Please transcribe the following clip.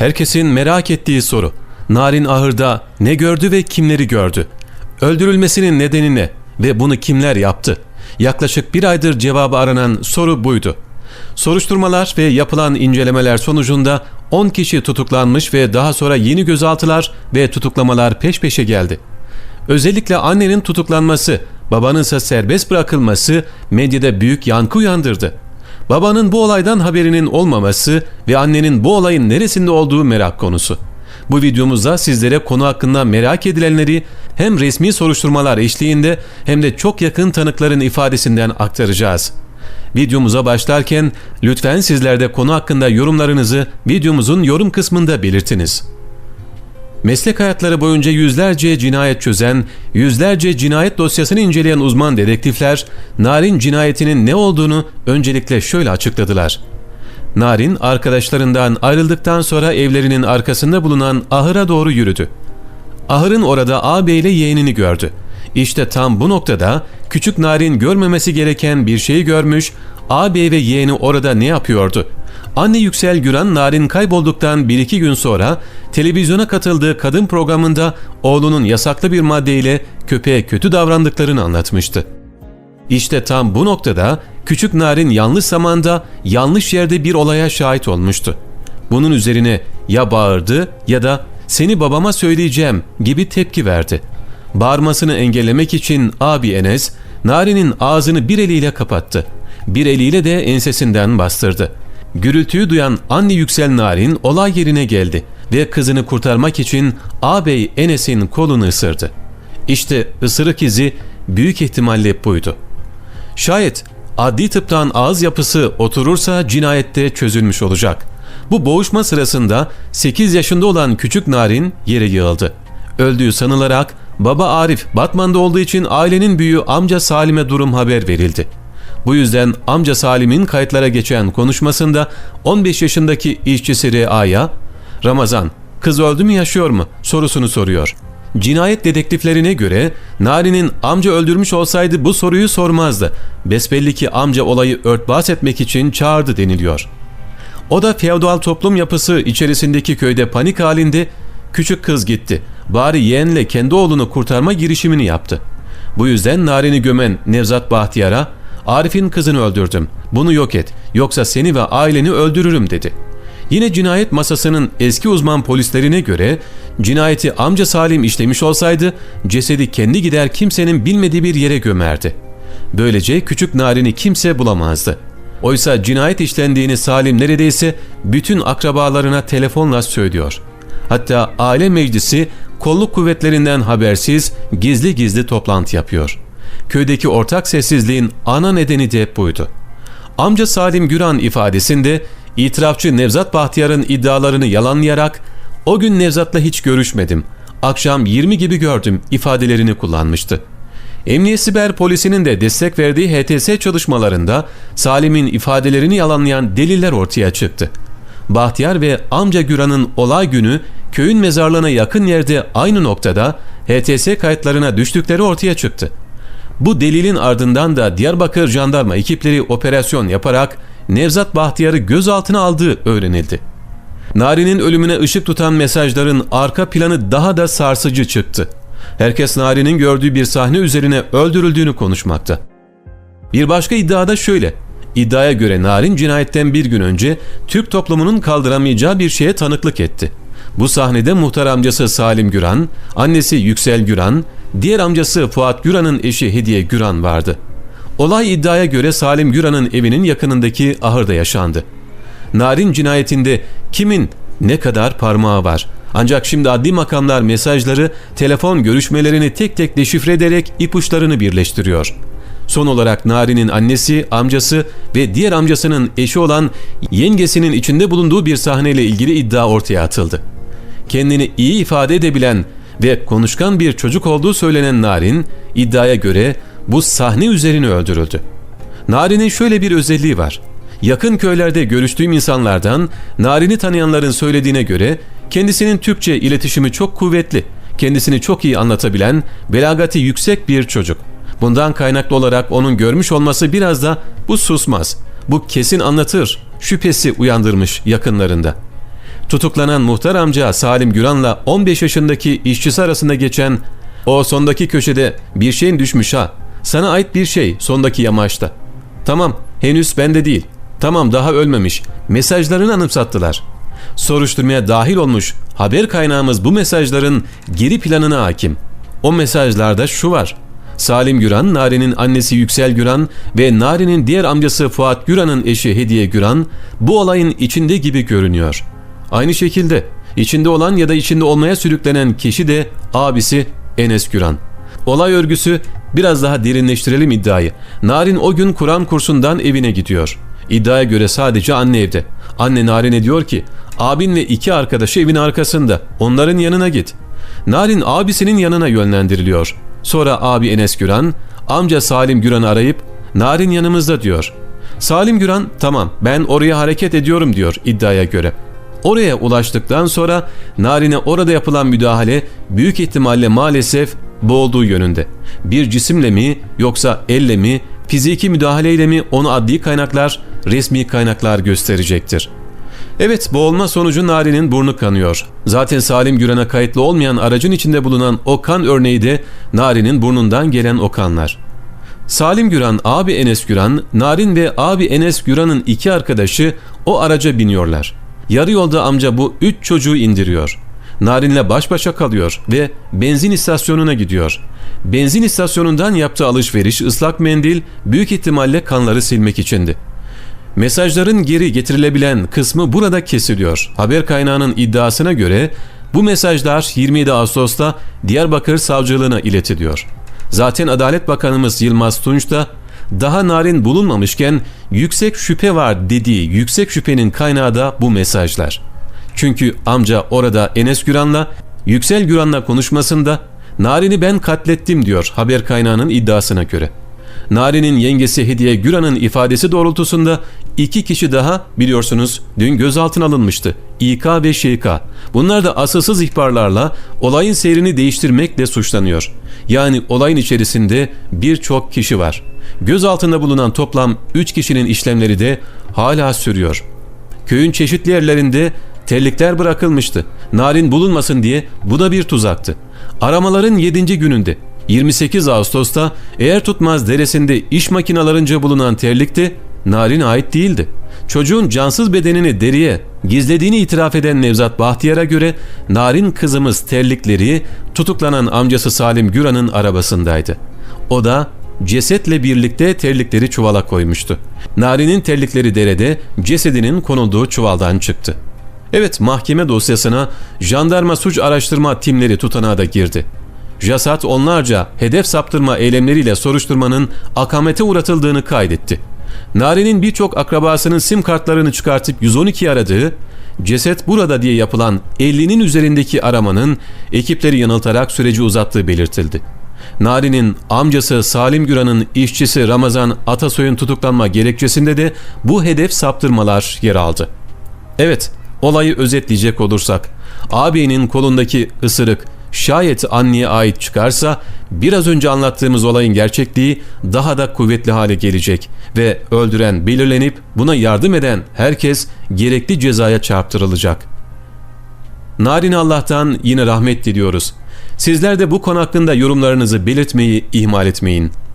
Herkesin merak ettiği soru. Narin ahırda ne gördü ve kimleri gördü? Öldürülmesinin nedeni ne ve bunu kimler yaptı? Yaklaşık bir aydır cevabı aranan soru buydu. Soruşturmalar ve yapılan incelemeler sonucunda 10 kişi tutuklanmış ve daha sonra yeni gözaltılar ve tutuklamalar peş peşe geldi. Özellikle annenin tutuklanması, babanın ise serbest bırakılması medyada büyük yankı uyandırdı. Babanın bu olaydan haberinin olmaması ve annenin bu olayın neresinde olduğu merak konusu. Bu videomuzda sizlere konu hakkında merak edilenleri hem resmi soruşturmalar eşliğinde hem de çok yakın tanıkların ifadesinden aktaracağız. Videomuza başlarken lütfen sizler de konu hakkında yorumlarınızı videomuzun yorum kısmında belirtiniz. Meslek hayatları boyunca yüzlerce cinayet çözen, yüzlerce cinayet dosyasını inceleyen uzman dedektifler, Narin cinayetinin ne olduğunu öncelikle şöyle açıkladılar. Narin arkadaşlarından ayrıldıktan sonra evlerinin arkasında bulunan ahıra doğru yürüdü. Ahırın orada ağabey ile yeğenini gördü. İşte tam bu noktada küçük Narin görmemesi gereken bir şeyi görmüş, ağabey ve yeğeni orada ne yapıyordu? Anne Yüksel Güran Narin kaybolduktan bir iki gün sonra televizyona katıldığı kadın programında oğlunun yasaklı bir maddeyle köpeğe kötü davrandıklarını anlatmıştı. İşte tam bu noktada küçük Narin yanlış zamanda yanlış yerde bir olaya şahit olmuştu. Bunun üzerine ya bağırdı ya da seni babama söyleyeceğim gibi tepki verdi. Bağırmasını engellemek için abi Enes Narin'in ağzını bir eliyle kapattı. Bir eliyle de ensesinden bastırdı. Gürültüyü duyan anne Yüksel Narin olay yerine geldi ve kızını kurtarmak için ağabey Enes'in kolunu ısırdı. İşte ısırık izi büyük ihtimalle buydu. Şayet adli tıptan ağız yapısı oturursa cinayette çözülmüş olacak. Bu boğuşma sırasında 8 yaşında olan küçük Narin yere yığıldı. Öldüğü sanılarak baba Arif Batman'da olduğu için ailenin büyüğü amca Salim'e durum haber verildi. Bu yüzden amca Salim'in kayıtlara geçen konuşmasında 15 yaşındaki işçisi Rea'ya Ramazan kız öldü mü yaşıyor mu sorusunu soruyor. Cinayet dedektiflerine göre Nari'nin amca öldürmüş olsaydı bu soruyu sormazdı. Besbelli ki amca olayı örtbas etmek için çağırdı deniliyor. O da feodal toplum yapısı içerisindeki köyde panik halinde küçük kız gitti. Bari yeğenle kendi oğlunu kurtarma girişimini yaptı. Bu yüzden Narin'i gömen Nevzat Bahtiyar'a Arif'in kızını öldürdüm. Bunu yok et. Yoksa seni ve aileni öldürürüm dedi. Yine cinayet masasının eski uzman polislerine göre cinayeti amca Salim işlemiş olsaydı cesedi kendi gider kimsenin bilmediği bir yere gömerdi. Böylece küçük Narin'i kimse bulamazdı. Oysa cinayet işlendiğini Salim neredeyse bütün akrabalarına telefonla söylüyor. Hatta aile meclisi kolluk kuvvetlerinden habersiz gizli gizli toplantı yapıyor.'' Köydeki ortak sessizliğin ana nedeni de buydu. Amca Salim Güran ifadesinde itirafçı Nevzat Bahtiyar'ın iddialarını yalanlayarak o gün Nevzat'la hiç görüşmedim. Akşam 20 gibi gördüm ifadelerini kullanmıştı. Emniyet Siber Polisi'nin de destek verdiği HTS çalışmalarında Salim'in ifadelerini yalanlayan deliller ortaya çıktı. Bahtiyar ve amca Güran'ın olay günü köyün mezarlığına yakın yerde aynı noktada HTS kayıtlarına düştükleri ortaya çıktı. Bu delilin ardından da Diyarbakır jandarma ekipleri operasyon yaparak Nevzat Bahtiyar'ı gözaltına aldığı öğrenildi. Nari'nin ölümüne ışık tutan mesajların arka planı daha da sarsıcı çıktı. Herkes Nari'nin gördüğü bir sahne üzerine öldürüldüğünü konuşmakta. Bir başka iddia da şöyle. İddiaya göre Narin cinayetten bir gün önce Türk toplumunun kaldıramayacağı bir şeye tanıklık etti. Bu sahnede muhtar amcası Salim Güran, annesi Yüksel Güran, diğer amcası Fuat Güran'ın eşi Hediye Güran vardı. Olay iddiaya göre Salim Güran'ın evinin yakınındaki ahırda yaşandı. Narin cinayetinde kimin ne kadar parmağı var? Ancak şimdi adli makamlar mesajları, telefon görüşmelerini tek tek deşifre ederek ipuçlarını birleştiriyor. Son olarak Nari'nin annesi, amcası ve diğer amcasının eşi olan yengesinin içinde bulunduğu bir sahneyle ilgili iddia ortaya atıldı kendini iyi ifade edebilen ve konuşkan bir çocuk olduğu söylenen Narin, iddiaya göre bu sahne üzerine öldürüldü. Narin'in şöyle bir özelliği var. Yakın köylerde görüştüğüm insanlardan Narin'i tanıyanların söylediğine göre kendisinin Türkçe iletişimi çok kuvvetli, kendisini çok iyi anlatabilen, belagati yüksek bir çocuk. Bundan kaynaklı olarak onun görmüş olması biraz da bu susmaz, bu kesin anlatır şüphesi uyandırmış yakınlarında.'' Tutuklanan muhtar amca Salim Güran'la 15 yaşındaki işçisi arasında geçen o sondaki köşede bir şeyin düşmüş ha. Sana ait bir şey sondaki yamaçta. Tamam henüz bende değil. Tamam daha ölmemiş. Mesajlarını anımsattılar. Soruşturmaya dahil olmuş haber kaynağımız bu mesajların geri planına hakim. O mesajlarda şu var. Salim Güran, Nari'nin annesi Yüksel Güran ve Nari'nin diğer amcası Fuat Güran'ın eşi Hediye Güran bu olayın içinde gibi görünüyor. Aynı şekilde içinde olan ya da içinde olmaya sürüklenen kişi de abisi Enes Güran. Olay örgüsü biraz daha derinleştirelim iddiayı. Narin o gün Kur'an kursundan evine gidiyor. İddiaya göre sadece anne evde. Anne Narin'e diyor ki abin ve iki arkadaşı evin arkasında onların yanına git. Narin abisinin yanına yönlendiriliyor. Sonra abi Enes Güran amca Salim Güran'ı arayıp Narin yanımızda diyor. Salim Güran tamam ben oraya hareket ediyorum diyor iddiaya göre. Oraya ulaştıktan sonra Narin'e orada yapılan müdahale büyük ihtimalle maalesef boğulduğu yönünde. Bir cisimle mi yoksa elle mi fiziki müdahaleyle mi onu adli kaynaklar resmi kaynaklar gösterecektir. Evet boğulma sonucu Nari'nin burnu kanıyor. Zaten Salim Güran'a kayıtlı olmayan aracın içinde bulunan o kan örneği de Nari'nin burnundan gelen o kanlar. Salim Güran, abi Enes Güran, Narin ve abi Enes Güran'ın iki arkadaşı o araca biniyorlar. Yarı yolda amca bu üç çocuğu indiriyor. Narin'le baş başa kalıyor ve benzin istasyonuna gidiyor. Benzin istasyonundan yaptığı alışveriş ıslak mendil büyük ihtimalle kanları silmek içindi. Mesajların geri getirilebilen kısmı burada kesiliyor. Haber kaynağının iddiasına göre bu mesajlar 27 Ağustos'ta Diyarbakır Savcılığına iletiliyor. Zaten Adalet Bakanımız Yılmaz Tunç da daha narin bulunmamışken yüksek şüphe var dediği yüksek şüphenin kaynağı da bu mesajlar. Çünkü amca orada Enes Güran'la Yüksel Güran'la konuşmasında Narin'i ben katlettim diyor haber kaynağının iddiasına göre. Nari'nin yengesi Hediye Güran'ın ifadesi doğrultusunda iki kişi daha biliyorsunuz dün gözaltına alınmıştı. İK ve ŞK. Bunlar da asılsız ihbarlarla olayın seyrini değiştirmekle suçlanıyor. Yani olayın içerisinde birçok kişi var. Gözaltında bulunan toplam 3 kişinin işlemleri de hala sürüyor. Köyün çeşitli yerlerinde terlikler bırakılmıştı. Narin bulunmasın diye bu da bir tuzaktı. Aramaların 7. gününde 28 Ağustos'ta eğer tutmaz deresinde iş makinalarınca bulunan terlikte Narin ait değildi. Çocuğun cansız bedenini deriye gizlediğini itiraf eden Nevzat Bahtiyar'a göre Narin kızımız terlikleri tutuklanan amcası Salim Güran'ın arabasındaydı. O da cesetle birlikte terlikleri çuvala koymuştu. Narin'in terlikleri derede cesedinin konulduğu çuvaldan çıktı. Evet mahkeme dosyasına jandarma suç araştırma timleri tutanağı da girdi. Jasat onlarca hedef saptırma eylemleriyle soruşturmanın akamete uğratıldığını kaydetti. Nari'nin birçok akrabasının sim kartlarını çıkartıp 112 aradığı, ceset burada diye yapılan 50'nin üzerindeki aramanın ekipleri yanıltarak süreci uzattığı belirtildi. Nari'nin amcası Salim Güran'ın işçisi Ramazan Atasoy'un tutuklanma gerekçesinde de bu hedef saptırmalar yer aldı. Evet, olayı özetleyecek olursak, ağabeyinin kolundaki ısırık şayet anneye ait çıkarsa biraz önce anlattığımız olayın gerçekliği daha da kuvvetli hale gelecek ve öldüren belirlenip buna yardım eden herkes gerekli cezaya çarptırılacak. Narin Allah'tan yine rahmet diliyoruz. Sizler de bu konu hakkında yorumlarınızı belirtmeyi ihmal etmeyin.''